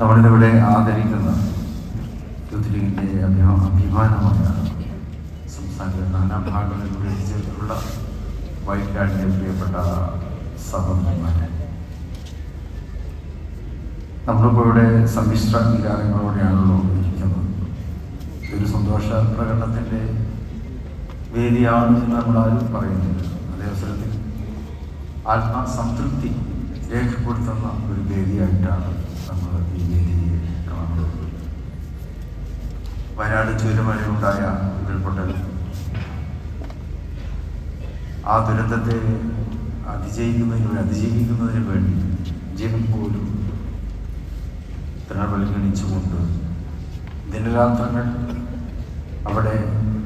നമ്മളിന്നിവിടെ ആദരിക്കുന്ന യൂത്ത് ലീഗിന്റെ അഭിമാ അഭിമാനമായ സംസ്ഥാനത്തെ നാനാ ഭാഗങ്ങളിലൂടെ ചേർത്തിട്ടുള്ള വൈറ്റ് കാർഡിന്റെ പ്രിയപ്പെട്ട സഹോദരന്മാരെ നമ്മളിപ്പോൾ ഇവിടെ സമ്മിശ്ര വികാരങ്ങളോടെയാണല്ലോ ഇരിക്കുന്നത്. ഒരു സന്തോഷ പ്രകടനത്തിന്റെ വേദിയാണ് എന്ന് നമ്മൾ ആരും പറയുന്നില്ല. അതേ അവസരത്തിൽ ആത്മസംതൃപ്തി രേഖപ്പെടുത്തുന്ന ഒരു വേദിയായിട്ടാണ് നമ്മൾ വേദിയെ കാണുന്നത് വയനാട് ചുരമലയുണ്ടായ ഉരുൾപൊട്ടൽ. ആ ദുരന്തത്തെ അതിജയിക്കുന്നതിന് അതിജീവിക്കുന്നതിന് വേണ്ടി ജീവൻ പോലും തൃണവൽഗണിച്ചുകൊണ്ട് ദിനരാത്രങ്ങൾ അവിടെ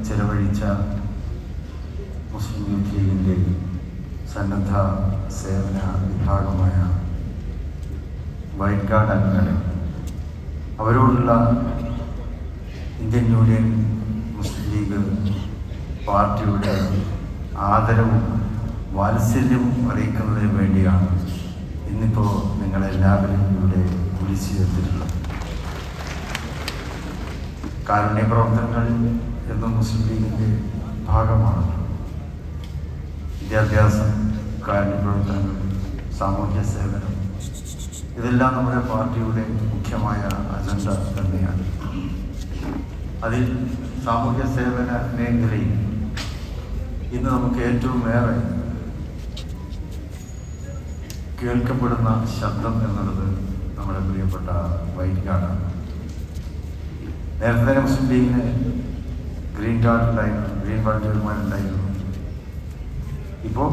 ചെലവഴിച്ച മുസ്ലിം യൂത്ത് ലീഗിന്റെ സന്നദ്ധ സേവന വിഭാഗമായ വൈറ്റ് ഗാർഡ് അംഗങ്ങളെ അവരോടുള്ള ഇന്ത്യൻ യൂണിയൻ മുസ്ലിം ലീഗ് പാർട്ടിയുടെ ആദരവും വാത്സല്യവും അറിയിക്കുന്നതിന് വേണ്ടിയാണ് ഇന്നിപ്പോൾ നിങ്ങളെല്ലാവരും ഇവിടെ വിളിച്ചു ചേർത്തിട്ടുള്ളത്. കാരുണ്യ പ്രവർത്തനങ്ങൾ എന്നും മുസ്ലിം ലീഗിന്റെ ഭാഗമാണ്. വിദ്യാഭ്യാസം കാരുണ്യ പ്രവർത്തനങ്ങൾ സാമൂഹ്യ സേവനം ഇതെല്ലാം നമ്മുടെ പാർട്ടിയുടെ മുഖ്യമായ അജണ്ട തന്നെയാണ്. അതിൽ സാമൂഹ്യ സേവന മേഖലയിൽ ഇന്ന് നമുക്ക് ഏറ്റവും ഏറെ കേൾക്കപ്പെടുന്ന ശബ്ദം എന്നുള്ളത് നമ്മുടെ പ്രിയപ്പെട്ട കാർഡാണ് നേരത്തെ മുസ്ലിം ലീഗിന് ഗ്രീൻ കാർഡ് ഉണ്ടായിരുന്നു ഗ്രീൻ കാർഡ് തീരുമാനം ഉണ്ടായിരുന്നു. ഇപ്പോൾ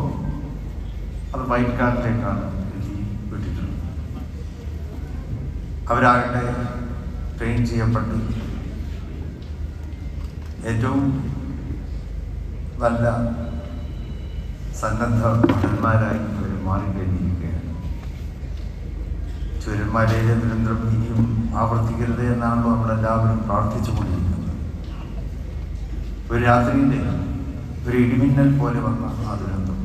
അത് വൈറ്റ് കാർഡിലേക്കാണ് അവരാകട്ടെ ട്രെയിൻ ചെയ്യപ്പെട്ടു ഏറ്റവും നല്ല സന്നദ്ധ മഹന്മാരായി അവർ മാറിക്കഴിഞ്ഞിരിക്കുകയാണ്. ചുരന്മാരെ ദുരന്തം ഇനിയും ആവർത്തിക്കരുത് എന്നാണല്ലോ നമ്മളെല്ലാവരും പ്രാർത്ഥിച്ചുകൊണ്ടിരിക്കുന്നത് ഒരു രാത്രിയിലെ ഒരു ഇടിമിന്നൽ പോലെ വന്ന ആ ദുരന്തം.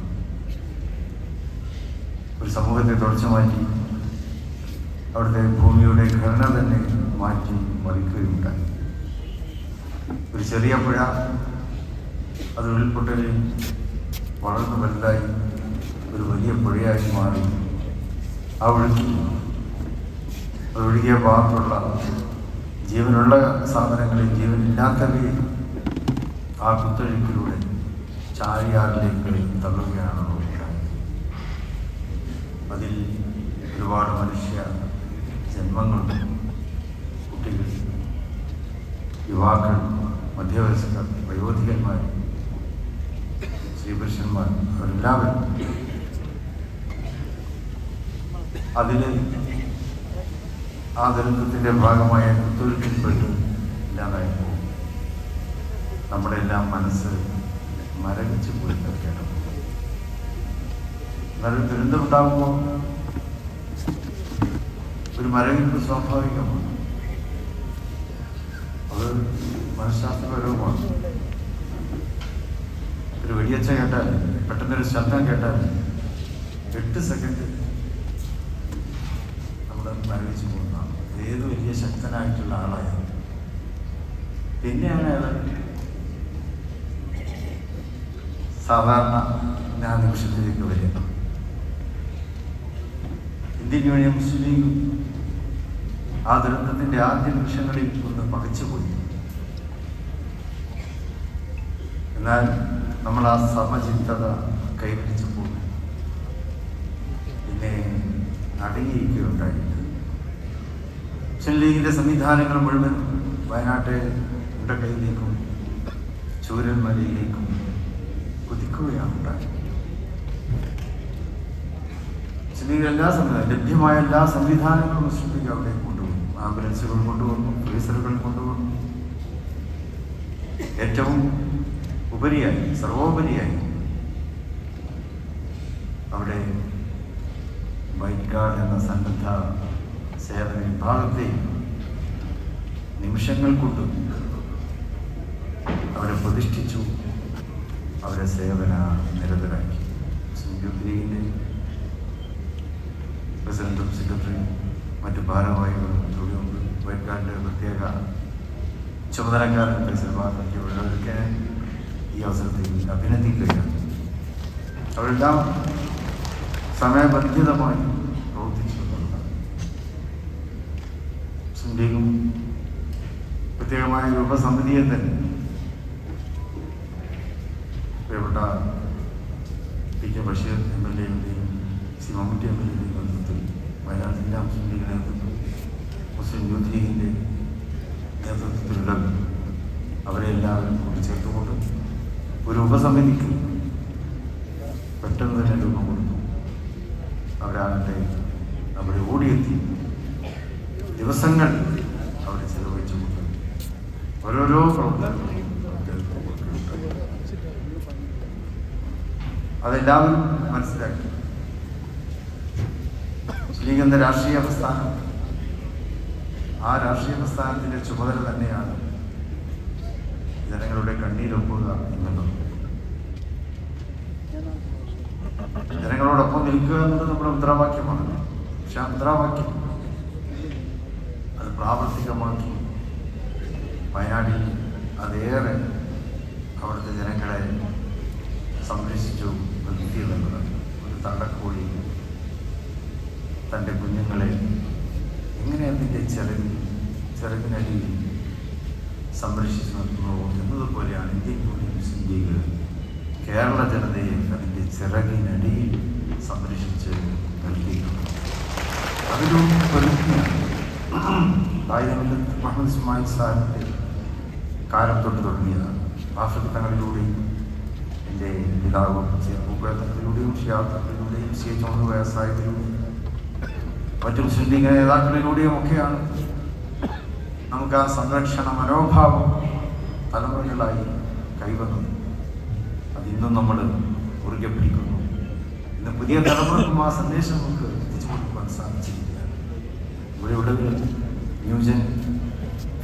ഒരു സമൂഹത്തെ തുടച്ചു മാറ്റി അവിടുത്തെ ഭൂമിയുടെ ഘടന തന്നെ മാറ്റി മറിക്കുകയുണ്ടായി. ഒരു ചെറിയ പുഴ അത് ഉരുൾപൊട്ടലിൽ വളർന്നു വലുതായി ഒരു വലിയ പുഴയായി മാറി. ആ ഒഴുക്കി ഒഴുകിയ ഭാഗത്തുള്ള ജീവനുള്ള സാധനങ്ങളിൽ ജീവനില്ലാത്തവയെ ആ കുത്തൊഴുക്കിലൂടെ ചാരിയാറിലേക്ക് തള്ളുകയാണല്ലോ അതിൽ ഒരുപാട് മനുഷ്യ ജന്മങ്ങളുണ്ട് കുട്ടികൾ യുവാക്കൾ മധ്യവയസ്കർ വയോധികന്മാർ ശ്രീപുരുഷന്മാർ അവരെല്ലാവരും അതിൽ ആ ദുരന്തത്തിന്റെ ഭാഗമായ കുത്തൊഴുക്കിൽപ്പെട്ട് ഇല്ലാതായി പോകും. നമ്മുടെ എല്ലാം മനസ്സ് മരവിച്ച് പോയി കേട്ടപ്പോൾ എന്നാലും ദുരന്തം ഉണ്ടാകുമ്പോൾ ഒരു മരവിപ്പ് സ്വാഭാവികമാണ്. അത് മനഃശാസ്ത്രപരവുമാണ്. ഒരു വെടിയച്ച കേട്ടാൽ പെട്ടെന്നൊരു ശബ്ദം കേട്ടാൽ എട്ട് സെക്കൻഡ് നമ്മുടെ മരവിച്ച് പോകുന്നതാണ്. ഏത് വലിയ ശക്തനായിട്ടുള്ള ആളായാലും. പിന്നെയാണ് അയാൾ സാധാരണ ഞാൻ നിമിഷത്തിലേക്ക് വരിക ഇന്ത്യൻ യൂണിയൻ മുസ്ലിം ലീഗ് ആ ദുരന്തത്തിന്റെ ആദ്യ നിമിഷങ്ങളിൽ ഒന്ന് പകച്ചുപോയി. എന്നാൽ നമ്മൾ ആ സമചിത്തത കൈവരിച്ചപ്പോൾ പിന്നെ. അടങ്ങിയിരിക്കുകയുണ്ടായില്ല ലീഗിന്റെ സംവിധാനങ്ങൾ മുഴുവൻ വയനാട്ടെ ഉണ്ടക്കയിലേക്കും ചൂരന്മലയിലേക്കും കുതിക്കുകയാണ് ഉണ്ടായത്. മുസ്ലിം എല്ലാ സംവിധാനം ലഭ്യമായ എല്ലാ സംവിധാനങ്ങളും മുസ്ലിം ലീഗ് അവിടെ ആംബുലൻസുകൾ കൊണ്ടുവന്നു ഫ്രീസറുകൾ കൊണ്ടുവന്നു. ഏറ്റവും ഉപരിയായി സർവോപരിയായി അവിടെ വൈറ്റ് ഗാർഡ് എന്ന സന്നദ്ധ സേവന വിഭാഗത്തെ നിമിഷങ്ങൾ കൊണ്ട് അവരെ പ്രതിഷ്ഠിച്ചു. അവരെ സേവന നിരതരാക്കി. യൂത്ത് ലീഗിന്റെ പ്രസിഡന്റും സെക്രട്ടറിയും മറ്റു ഭാരവാഹികളും പ്രത്യേക ചുമതലക്കാരൻ ഫൈസൽബാദൊക്കെ ഉള്ളവരൊക്കെ ഈ അവസരത്തിൽ അഭിനന്ദിക്കുകയാണ്. അവരെല്ലാം സമയബന്ധിതമായി പ്രവർത്തിച്ചു എന്നുള്ളതാണ് മുസ്ലിം പ്രത്യേകമായ ഒരു ഉപസമിതിയെ തന്നെ പ്രിയപ്പെട്ട P K Basheer M L എയുടെയും സി മമ്മൂട്ടി എം എൽ എയുടെയും നേതൃത്വത്തിൽ വയനാട് ജില്ലാ മുസ്ലിം ലീഗിന്റെ നേതൃത്വത്തിൽ മുസ്ലിം യൂത്ത് ലീഗിന്റെ നേതൃത്വത്തിലുള്ള അവരെ എല്ലാവരും കൂടി ചേർത്തുകൊണ്ട് ഒരു ഉപസമിതിക്ക് പെട്ടെന്ന് തന്നെ രൂപം കൊടുത്തു. അവരാകട്ടെ അവിടെ ഓടിയെത്തി. ദിവസങ്ങൾ അവർ ചെലവഴിച്ചുകൊണ്ട് ഓരോരോ പ്രവർത്തനങ്ങളും. അതെല്ലാവരും മനസ്സിലാക്കി. ശ്രീകന്ധ രാഷ്ട്രീയ പ്രസ്ഥാനം ആ രാഷ്ട്രീയ പ്രസ്ഥാനത്തിന്റെ ചുമതല തന്നെയാണ് ജനങ്ങളുടെ കണ്ണീരൊപ്പുക എന്നുള്ളത്. ജനങ്ങളോടൊപ്പം നിൽക്കുക എന്നത് നമ്മുടെ മുദ്രാവാക്യമാണ്. പക്ഷെ ആ മുദ്രാവാക്യം അത് പ്രാവർത്തികമാക്കി വയനാട്ടിൽ അതേറെ അവിടുത്തെ ജനങ്ങളെ സംരക്ഷിച്ചു നിർത്തി എന്നുള്ളത് ഒരു തണ്ടക്കോഴി തന്റെ കുഞ്ഞുങ്ങളെ എങ്ങനെ അതിന്റെ ചിറകിൽ ചെറുവിനടി സംരക്ഷിച്ചു നിർത്തുന്നു എന്നതുപോലെയാണ് ഇന്ത്യൻ യൂണിയൻ മുസ്ലിം ലീഗ് കേരള ജനതയെ അതിന്റെ ചിറകിനടിയിൽ സംരക്ഷിച്ച് നൽകിയിട്ടുണ്ട്. അതൊരു പ്രതിജ്ഞയാണ് മുഹമ്മദ് ഇസ്മായിൽ സാറിന്റെ കാലം തൊട്ട് തുടങ്ങിയതാണ് ഭാഷത്തങ്ങളിലൂടെയും എന്റെ പിതാവും ഭൂപ്രയത്നത്തിലൂടെയും ഷിയാത്തത്തിലൂടെയും സി ചോന്ന് വ്യവസായത്തിലൂടെയും മറ്റു മുസ്ലിം നേതാക്കളിലൂടെയും ഒക്കെയാണ് നമുക്ക് ആ സംരക്ഷണ മനോഭാവം തലമുറകളായി കൈവന്നത് അതിന്നും നമ്മൾ മുറുകെ പിടിക്കുന്നു. ഇന്ന് പുതിയ തലമുറക്കും ആ സന്ദേശം നമുക്ക് എത്തിച്ചു കൊടുക്കുവാൻ സാധിച്ചിരിക്കുകയാണ്. ഇവിടെയുള്ളവർ ന്യൂജൻ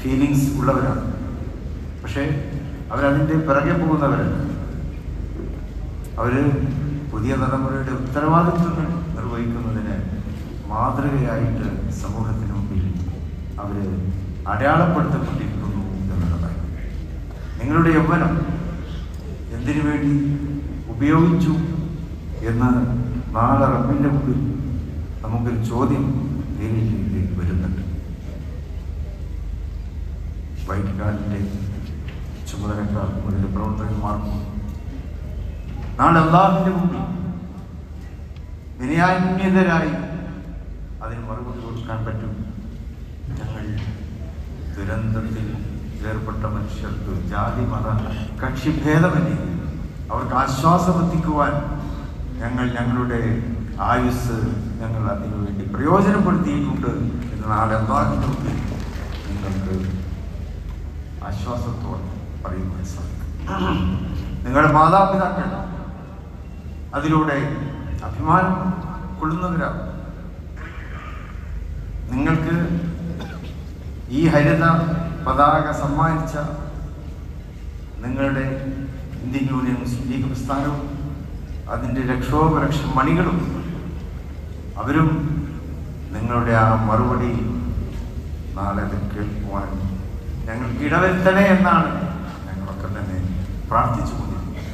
ഫീലിങ്സ് ഉള്ളവരാണ്. പക്ഷേ അവരതിന്റെ പിറകെ പോകുന്നവരല്ല. അവർ പുതിയ തലമുറയുടെ ഉത്തരവാദിത്വങ്ങൾ നിർവഹിക്കുന്നതിന് മാതൃകയായിട്ട് സമൂഹത്തിന് മുമ്പിൽ അവർ അടയാളപ്പെടുത്തപ്പെട്ടിരിക്കുന്നു എന്നുള്ളതായി നിങ്ങളുടെ യൗവനം എന്തിനു വേണ്ടി ഉപയോഗിച്ചു എന്ന് നാളെ റബ്ബിന്റെ മുമ്പിൽ നമുക്കൊരു ചോദ്യം നേരിടേണ്ടി വരുന്നുണ്ട്. വൈകാലിന്റെ ചുമതലക്കാർക്കും അതിന്റെ പ്രവർത്തകന്മാർക്കും നാളെ അള്ളാഹിന്റെ മുമ്പിൽ വിനയാന്യതരായി അതിന് മറുപടി കൊടുക്കാൻ പറ്റും. ഞങ്ങൾ ദുരന്തത്തിൽ ഏർപ്പെട്ട മനുഷ്യർക്ക് ജാതി മത കക്ഷിഭേദമല്ലേ അവർക്ക് ആശ്വാസം എത്തിക്കുവാൻ ഞങ്ങൾ ഞങ്ങളുടെ ആയുസ് ഞങ്ങൾ അതിനു വേണ്ടി പ്രയോജനപ്പെടുത്തിയിട്ടുണ്ട് എന്ന് നാളെ അള്ളാഹിന്റെ നിങ്ങൾക്ക് ആശ്വാസത്തോടെ പറയുവാൻ സാധിക്കും. നിങ്ങളുടെ മാതാപിതാക്കൾ അതിലൂടെ അഭിമാനം കൊള്ളുന്നവരാണ് നിങ്ങൾക്ക് ഈ ഹരിത പതാക സമ്മാനിച്ച നിങ്ങളുടെ ഇന്ത്യൻ യൂണിയൻ മുസ്ലിം ലീഗ് പ്രസ്ഥാനവും അതിന്റെ രക്ഷോപരക്ഷ മണികളും അവരും നിങ്ങളുടെ ആ മറുപടി നാളെ കേൾക്കുവാൻ ഞങ്ങൾക്ക് ഇടവരുത്തണേ എന്നാണ് ഞങ്ങളൊക്കെ തന്നെ പ്രാർത്ഥിച്ചു കൊണ്ടിരിക്കുന്നത്.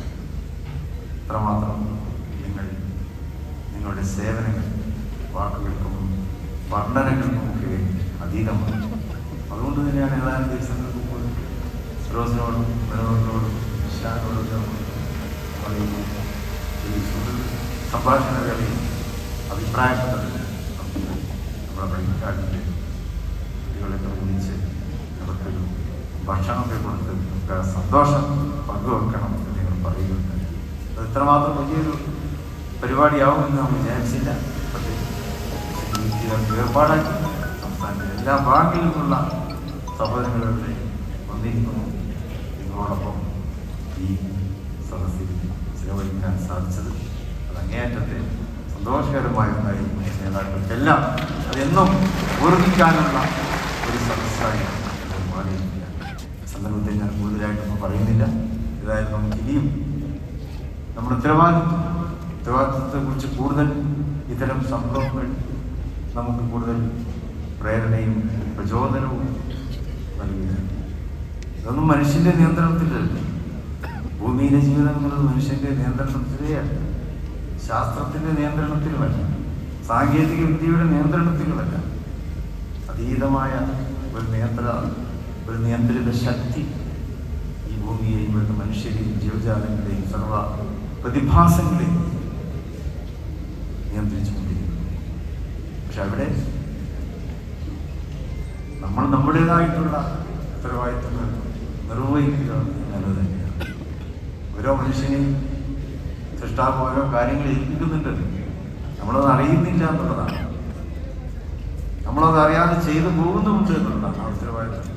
അത്രമാത്രം നിങ്ങൾ നിങ്ങളുടെ സേവനങ്ങൾ വാക്കുകൾക്കും വർണനകൾക്കുമൊക്കെ അതീതമാണ്. അതുകൊണ്ട് തന്നെയാണ് ഏതാനും ദിവസങ്ങൾക്ക് മുമ്പ് ഫിറോസിനോടും മനോഹറിനോടും ഷാനോടും സുഹൃത്ത് സംഭാഷണങ്ങളിൽ അഭിപ്രായപ്പെട്ടത് നമ്മുടെ വഴിക്കാട്ടിന്റെ കുട്ടികളൊക്കെ ഒന്നിച്ച് അവർക്കൊരു ഭക്ഷണമൊക്കെ കൊടുത്ത് നമുക്ക് സന്തോഷം പങ്കുവെക്കണം എന്ന് നിങ്ങൾ പറയുന്നുണ്ട്. അത് ഇത്രമാത്രം വലിയൊരു പരിപാടിയാവുമെന്ന് നമ്മൾ വിചാരിച്ചില്ല. പക്ഷേ ഇത് ഏർപ്പാടാക്കി സംസ്ഥാനത്തെ എല്ലാ ഭാഗങ്ങളിൽ നിന്നുള്ള സഹോദരങ്ങളുടെ വന്നിരിക്കുന്നു. നിങ്ങളോടൊപ്പം ഈ സദസ്സിൽ ചിലവഴിക്കാൻ സാധിച്ചത് അത് അങ്ങേയറ്റത്തെ സന്തോഷകരമായ ഒന്നായി നേതാക്കൾക്കെല്ലാം അതെന്നും ഓർമ്മിക്കാനുള്ള ഒരു സദസ്സായി സന്ദർഭത്തിൽ ഞാൻ കൂടുതലായിട്ടൊന്നും പറയുന്നില്ല. ഏതായാലും നമുക്ക് ഇനിയും നമ്മുടെ ഉത്തരവാദിത്വം ഉത്തരവാദിത്വത്തെക്കുറിച്ച് കൂടുതൽ ഇത്തരം സംഭവങ്ങൾ നമുക്ക് കൂടുതൽ പ്രേരണയും പ്രചോദനവും നൽകുക ഇതൊന്നും മനുഷ്യന്റെ നിയന്ത്രണത്തിലല്ല. ഭൂമിയിലെ ജീവിതം എന്നുള്ളത് മനുഷ്യന്റെ നിയന്ത്രണത്തിലേ അല്ല. ശാസ്ത്രത്തിന്റെ നിയന്ത്രണത്തിലുമല്ല. സാങ്കേതിക വിദ്യയുടെ നിയന്ത്രണത്തിലുമല്ല. അതീതമായ ഒരു നിയന്ത്ര ഒരു നിയന്ത്രിത ശക്തി ഈ ഭൂമിയെയും ഇവിടുത്തെ മനുഷ്യരെയും ജീവജാലങ്ങളെയും സർവ പ്രതിഭാസങ്ങളെയും നിയന്ത്രിച്ചുകൊണ്ടിരിക്കുന്നു പക്ഷെ അവിടെ നമ്മൾ നമ്മുടേതായിട്ടുള്ള ഉത്തരവാദിത്തങ്ങൾ നിർവഹിക്കുക എന്നത് തന്നെയാണ്. ഓരോ മനുഷ്യനെയും സൃഷ്ടാവ് ഓരോ കാര്യങ്ങൾ ഏൽപ്പിക്കുന്നുണ്ട്. നമ്മളത് അറിയുന്നില്ല എന്നുള്ളതാണ്. നമ്മളത് അറിയാതെ ചെയ്തു പോകുന്നുമുണ്ട് എന്നുള്ളതാണ് ആ ഉത്തരവാദിത്തം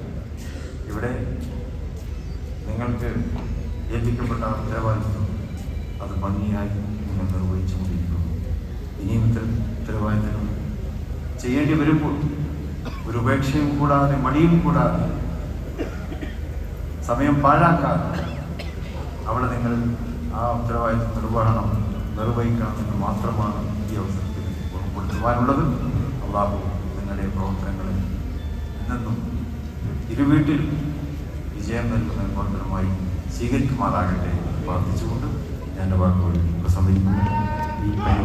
ഇവിടെ നിങ്ങൾക്ക് ഏൽപ്പിക്കപ്പെട്ട ഉത്തരവാദിത്വം അത് ഭംഗിയായി നിങ്ങൾ നിർവഹിച്ചുകൊണ്ടിരിക്കുന്നു. ഇനിയും ഇത്തരം ഉത്തരവാദിത്തങ്ങൾ ചെയ്യേണ്ടി വരുമ്പോൾ ഒരു ഉപേക്ഷയും കൂടാതെ മടിയും കൂടാതെ സമയം പാഴാക്കാതെ അവിടെ നിങ്ങൾ ആ ഉത്തരവാദിത്വ നിർവഹണം നിർവഹിക്കണമെന്ന് മാത്രമാണ് ഈ അവസരത്തിൽ ഓർമ്മപ്പെടുത്തുവാനുള്ളത് അള്ളാഹു നിങ്ങളുടെ പ്രവർത്തനങ്ങളിൽ നിന്നും ഇരുവീട്ടിലും വിജയം നൽകുന്ന പ്രവർത്തനമായി സ്വീകരിക്കുമാറാകട്ടെ പ്രാർത്ഥിച്ചുകൊണ്ട് ഞാൻ വാക്കുകൾ പ്രസംഗിക്കുന്നു. ഈ പരിപാടി